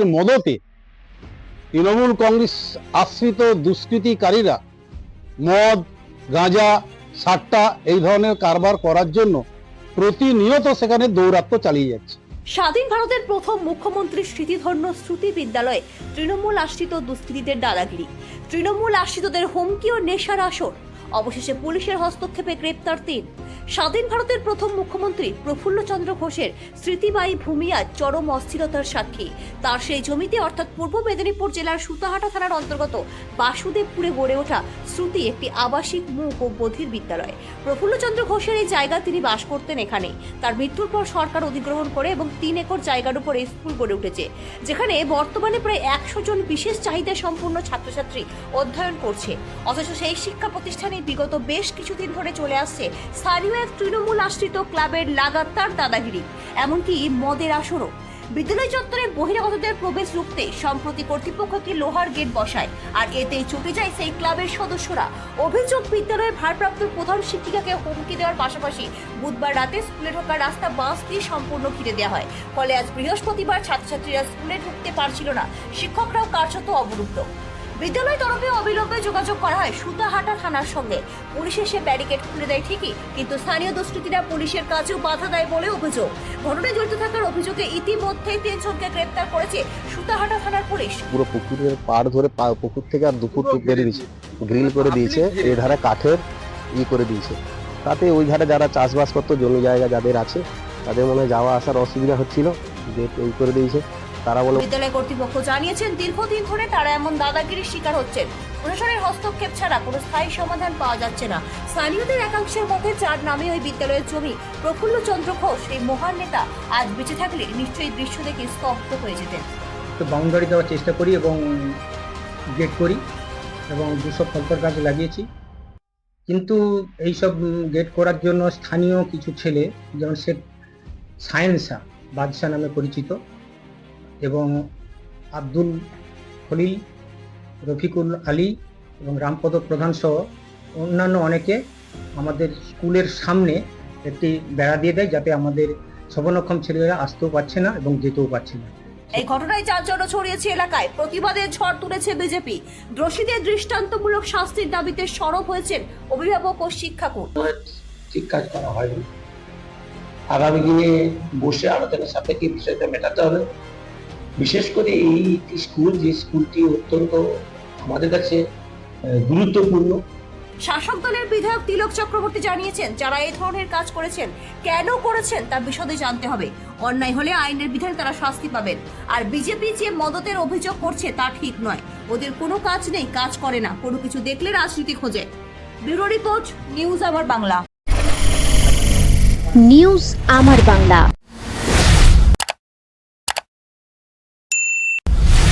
দলের মদতে তৃণমূল কংগ্রেস আশ্রিত দুষ্কৃতিকারীরা মদ, গাঁজা, সাট্টা এই ধরনের কারবার করার জন্য প্রতিনিয়ত সেখানে দৌরাত্ম্য চালিয়ে যাচ্ছে। স্বাধীন ভারতের প্রথম মুখ্যমন্ত্রী স্মৃতিধন্য শ্রুতি বিদ্যালয়ে তৃণমূল আশ্রিত দুষ্কৃতীদের দাদাগিরি। তৃণমূল আশ্রিতদের হুমকি ও নেশার আসর অবশেষে পুলিশের হস্তক্ষেপে গ্রেপ্তার তিন। স্বাধীন ভারতের প্রথম মুখ্যমন্ত্রী প্রফুল্লচন্দ্র ঘোষের স্মৃতিবাহী ভূমি আজ চরম অস্থিরতার সাক্ষী। তার সেই জমিতে, অর্থাৎ পূর্ব মেদিনীপুর জেলার সুতাহাটা থানার অন্তর্গত বাসুদেবপুরে গড়ে ওঠা শ্রুতি একটি আবাসিক মুখ ও বধির বিদ্যালয়। প্রফুল্লচন্দ্র ঘোষের এই জায়গা তিনি বাস করতেন এখানে তার মৃত্যুর পর সরকার অধিগ্রহণ করে এবং তিন একর জায়গার উপর স্কুল গড়ে উঠেছে, যেখানে বর্তমানে প্রায় একশো জন বিশেষ চাহিদা সম্পূর্ণ ছাত্রছাত্রী অধ্যয়ন করছে। অথচ সেই শিক্ষা প্রতিষ্ঠানে বিগত বেশ কিছুদিন ধরে চলে আসছে স্থানীয় এক তৃণমূল আশ্রিত ক্লাবের লাগাতার দাদাগিরি, এমনকি মদের আসরও। বিদ্যালয় চত্বরে বহিরাগতদের প্রবেশ রুখতে সম্প্রতি কর্তৃপক্ষকে লোহার গেট বসায়, আর এতেই চটে যায় সেই ক্লাবের সদস্যরা। অভিযোগ, বিদ্যালয়ের ভারপ্রাপ্ত প্রধান শিক্ষিকাকে হুমকি দেওয়ার পাশাপাশি বুধবার রাতে স্কুলে ঢোকার রাস্তা বাস দিয়ে সম্পূর্ণ ঘিরে দেওয়া হয়। ফলে আজ বৃহস্পতিবার ছাত্রছাত্রীরা স্কুলে ঢুকতে পারছিল না। শিক্ষকরাও কার্যত অবরুদ্ধ। বিদ্যালয় তরফে অবিলম্বে যোগাযোগ করা হয় সুতাহাটা থানার সঙ্গে। পুলিশ এসে ব্যারিকেড খুলে দেয় ঠিকই কিন্তু স্থানীয় দুষ্কৃতীরা পুলিশের কাছেও বাধা দেয় বলে অভিযোগ। ঘটনায় জড়িত থাকার অভিযোগে ইতিমধ্যেই তিনজনকে গ্রেপ্তার করেছে সুতাহাটা থানার পুলিশ। পুরো পুকুরের পাড় ধরে পা- পুকুর থেকে আর দুপুর বেরিয়ে দিয়েছে। গ্রিল করে দিয়েছে এই ধারে কাঠের ই করে দিয়েছে। তাতে ওই ধারে যারা চাষবাস করতো জমি জায়গা যাদের আছে তাদের মনে হয় যাওয়া আসার অসুবিধা হচ্ছিল যে এই করে দিয়েছে। তারা বলে বিদ্যালয় কর্তৃপক্ষ জানিয়েছেন দীর্ঘদিন ধরে তারা এমন দাদাগিরির শিকার হচ্ছেন। প্রশাসনের হস্তক্ষেপ ছাড়া কোনো স্থায়ী সমাধান পাওয়া যাচ্ছে না। স্থানীয়দের একাংশের মধ্যে যার নামে ওই বিদ্যালয়ের জমি। প্রফুল্ল চন্দ্র ঘোষ এই মহান নেতা আজ বেঁচে থাকলে নিশ্চয়ই দৃশ্য দেখে স্তব্ধ হয়ে যেতেন। তো বাউন্ডারি দেওয়ার চেষ্টা করি এবং গেট করি এবং দুশো ফলকর গাছ লাগিয়েছি। কিন্তু এইসব গেট করার জন্য স্থানীয় কিছু ছেলে যেমন শেখ সায়েন্সা বাদশাহ নামে পরিচিত এবং আব্দুল খলিল রফিকুল আলী এবং রামপদ প্রধান সহ অন্যান্য অনেকে আমাদের স্কুলের সামনে একটি বেড়া দিয়ে দেয় যাতে আমাদের সবনক্ষম ছেলেরা আসতেও পারছে না এবং যেতেও পারছে না। এই ঘটনায় চাঞ্চল্য ছড়িয়েছে এলাকায়। প্রতিবাদের ঝড় তুলেছে বিজেপি। দোষীদের দৃষ্টান্তমূলক শাস্তির দাবিতে সরব হয়েছেন অভিভাবক ও শিক্ষাকর্মী। ঠিক কাজ করা হয়নি। আগামী দিনে বসে আলোচনার সাপেক্ষে বিষয়টা মেটাতে হবে। বিশেষ করে এই একটি স্কুল যে স্কুলটি অত্যন্ত আমাদের কাছে গুরুত্বপূর্ণ। শাসক দলের বিধায়ক তিলক চক্রবর্তী জানিয়েছেন যারা এই ধরনের কাজ করেছেন কেন করেছেন তা বিশদে জানতে হবে। অন্যায় হলে আইনের বিধান তারা শাস্তি পাবেন। আর বিজেপি যে মদতের অভিযোগ করছে তা ঠিক নয়। ওদের কোনো কাজ নেই কাজ করে না। কোনো কিছু দেখলে রাজনীতি খোঁজে। ব্যুরো রিপোর্ট নিউজ আমার বাংলা। নিউজ আমার বাংলা।